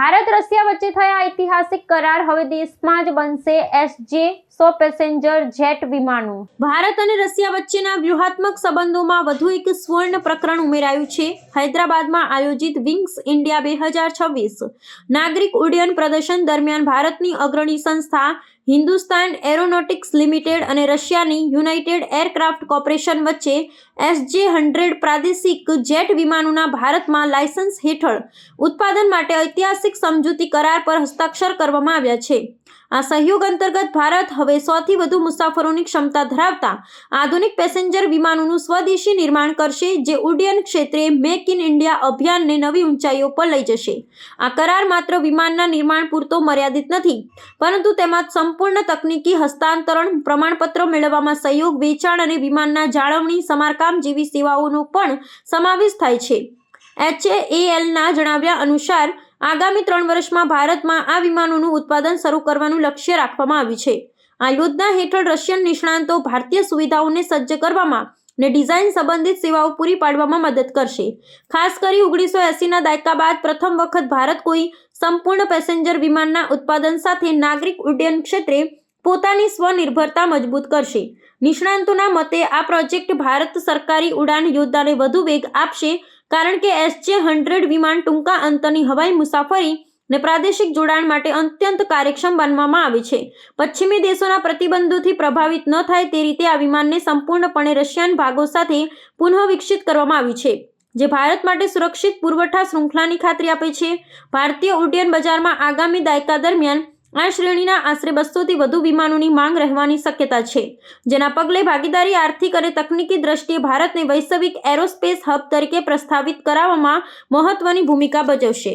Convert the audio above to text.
Bharat Russia વચ્ચે થયા ઐતિહાસિક કરાર હવે દેશમાં જ બનશે એસજે સો પેસેન્જર જેટ વિમાનો. ભારત અને રશિયા વચ્ચેના વ્યૂહાત્મક સંબંધોમાં વધુ એક સુવર્ણ પ્રકરણ ઉમેરાયું છે. હૈદરાબાદમાં આયોજિત વિંગ્સ ઇન્ડિયા બે હજાર છવ્વીસ. નાગરિક ઉડ્ડયન પ્રદર્શન દરમિયાન ભારતની અગ્રણી સંસ્થા હિન્દુસ્તાન એરોનોટિક્સ લિમિટેડ અને રશિયાની યુનાઇટેડ એરક્રાફ્ટ કોર્પોરેશન વચ્ચે એસજે હંડ્રેડ પ્રાદેશિક જેટ વિમાનોના ભારતમાં લાયસન્સ હેઠળ ઉત્પાદન માટે ઐતિહાસિક સમજૂતી કરાર પર હસ્તાક્ષર કરવામાં આવ્યા છે. આ સહયોગ અંતર્ગત ભારત હવે સોથી વધુ મુસાફરોની ક્ષમતા ધરાવતા આધુનિક પેસેન્જર વિમાનોનું સ્વદેશી નિર્માણ કરશે, જે ઉડ્ડયન ક્ષેત્રે મેક ઇન ઇન્ડિયા અભિયાનને નવી ઊંચાઈઓ પર લઈ જશે. આ કરાર માત્ર વિમાનના નિર્માણ પૂરતો મર્યાદિત નથી, પરંતુ તેમાં સંપૂર્ણ તકનીકી હસ્તાંતરણ, પ્રમાણપત્ર મેળવવામાં સહયોગ, વેચાણ અને વિમાનના જાળવણી, સમારકામ જેવી સેવાઓનો પણ સમાવેશ થાય છે. એચએએલના જણાવ્યા અનુસાર આગામી ત્રણ વર્ષમાં ભારતમાં આ વિમાનોનું ઉત્પાદન શરૂ કરવાનું લક્ષ્ય રાખવામાં આવ્યું છે. આ યોજના હેઠળ રશિયન નિષ્ણાંતો ભારતીય સુવિધાઓને સજ્જ કરવામાં ને ડિઝાઇન સંબંધિત સેવાઓ પૂરી પાડવામાં મદદ કરશે. ખાસ કરી ઓગણીસો એંસીના દાયકા બાદ પ્રથમ વખત ભારત કોઈ સંપૂર્ણ પેસેન્જર વિમાનના ઉત્પાદન સાથે નાગરિક ઉડ્ડયન ક્ષેત્રે પોતાની સ્વનિર્ભરતા મજબૂત કરશે. નિષ્ણાંતોના મતે આ પ્રોજેક્ટ ભારત સરકારી ઉડાન યોદ્ધાને વધુ વેગ આપશે કારણ કે એસજે હંડ્રેડ વિમાન ટૂંકા અંતરની હવાઈ મુસાફરી ને પ્રાદેશિક જોડાણ માટે અત્યંત કાર્યક્ષમ બનવામાં આવે છે. પશ્ચિમી દેશોના પ્રતિબંધોથી પ્રભાવિત ન થાય તે રીતે આ વિમાનને સંપૂર્ણપણે રશિયન ભાગો સાથે પુનઃ વિકસિત કરવામાં આવ્યું છે, જે ભારત માટે સુરક્ષિત પુરવઠા શૃંખલાની ખાતરી આપે છે. ભારતીય ઉડ્ડયન બજારમાં આગામી દાયકા દરમિયાન આ શ્રેણીના આશરે બસોથી વધુ વિમાનોની માંગ રહેવાની શક્યતા છે, જેના પગલે ભાગીદારી આર્થિક અને તકનીકી દ્રષ્ટિએ ભારતને વૈશ્વિક એરોસ્પેસ હબ તરીકે પ્રસ્થાપિત કરાવવામાં મહત્વની ભૂમિકા ભજવશે.